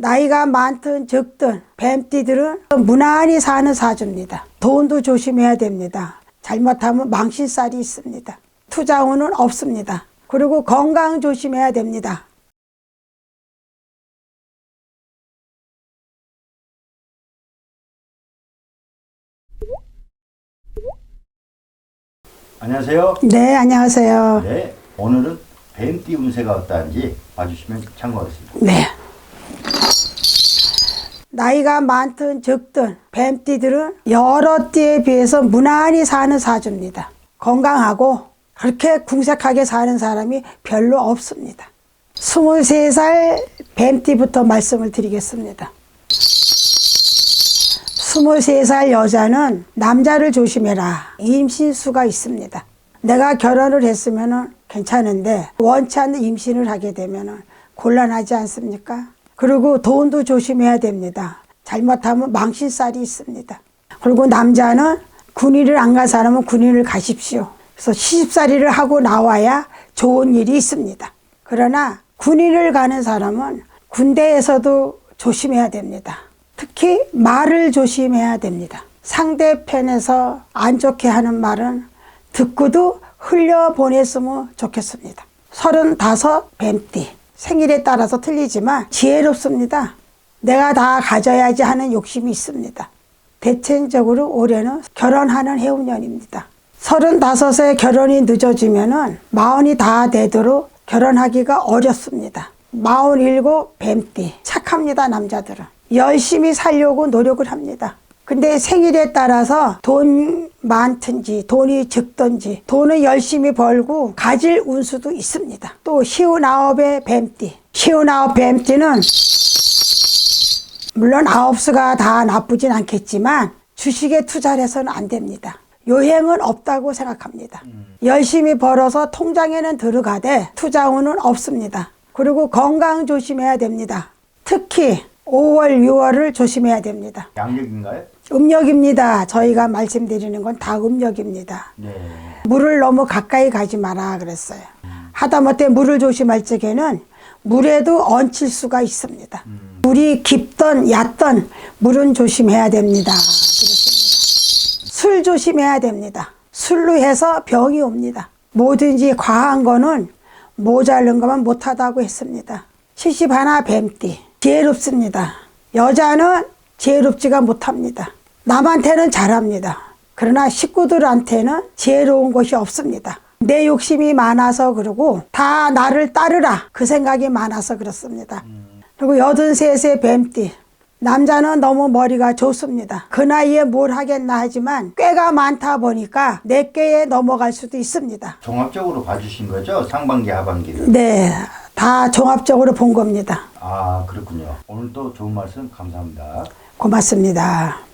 나이가 많든 적든 뱀띠들은 무난히 사는 사주입니다. 돈도 조심해야 됩니다. 잘못하면 망신살이 있습니다. 투자운은 없습니다. 그리고 건강 조심해야 됩니다. 안녕하세요. 네, 안녕하세요. 네, 오늘은 뱀띠 운세가 어떠한지 봐주시면 참고하겠습니다. 네. 나이가 많든 적든 뱀띠들은 여러 띠에 비해서 무난히 사는 사주입니다. 건강하고 그렇게 궁색하게 사는 사람이 별로 없습니다. 23살 뱀띠부터 말씀을 드리겠습니다. 23살 여자는 남자를 조심해라. 임신수가 있습니다. 내가 결혼을 했으면 괜찮은데 원치 않는 임신을 하게 되면 곤란하지 않습니까? 그리고 돈도 조심해야 됩니다. 잘못하면 망신살이 있습니다. 그리고 남자는 군인을 안 간 사람은 군인을 가십시오. 그래서 시집살이를 하고 나와야 좋은 일이 있습니다. 그러나 군인을 가는 사람은 군대에서도 조심해야 됩니다. 특히 말을 조심해야 됩니다. 상대편에서 안 좋게 하는 말은 듣고도 흘려보냈으면 좋겠습니다. 서른다섯 뱀띠. 생일에 따라서 틀리지만 지혜롭습니다. 내가 다 가져야지 하는 욕심이 있습니다. 대체적으로 올해는 결혼하는 해운년입니다. 서른다섯에 결혼이 늦어지면은 마흔이 다 되도록 결혼하기가 어렵습니다. 마흔 일곱 뱀띠. 착합니다, 남자들은. 열심히 살려고 노력을 합니다. 근데 생일에 따라서 돈 많든지 돈이 적든지 돈을 열심히 벌고 가질 운수도 있습니다. 또 시운아홉의 뱀띠. 시운아홉 뱀띠는 물론 아홉 수가 다 나쁘진 않겠지만 주식에 투자를 해서는 안 됩니다. 요행은 없다고 생각합니다. 열심히 벌어서 통장에는 들어가되 투자운은 없습니다. 그리고 건강 조심해야 됩니다. 특히 5월, 6월을 조심해야 됩니다. 양력인가요? 음력입니다. 저희가 말씀드리는 건 다 음력입니다. 네. 물을 너무 가까이 가지 마라 그랬어요. 하다못해 물을 조심할 적에는 물에도 얹힐 수가 있습니다. 물이 깊던 얕던 물은 조심해야 됩니다. 그렇습니다. 술 조심해야 됩니다. 술로 해서 병이 옵니다. 뭐든지 과한 거는 모자른 것만 못하다고 했습니다. 70 하나 뱀띠. 지혜롭습니다. 여자는 지혜롭지가 못합니다. 남한테는 잘합니다. 그러나 식구들한테는 지혜로운 것이 없습니다. 내 욕심이 많아서 그러고 다 나를 따르라 그 생각이 많아서 그렇습니다. 그리고 여든 셋의 뱀띠 남자는 너무 머리가 좋습니다. 그 나이에 뭘 하겠나 하지만 꾀가 많다 보니까 내 꾀에 넘어갈 수도 있습니다. 종합적으로 봐주신 거죠? 상반기, 하반기를. 네, 다 종합적으로 본 겁니다. 아, 그렇군요. 오늘 또 좋은 말씀 감사합니다. 고맙습니다.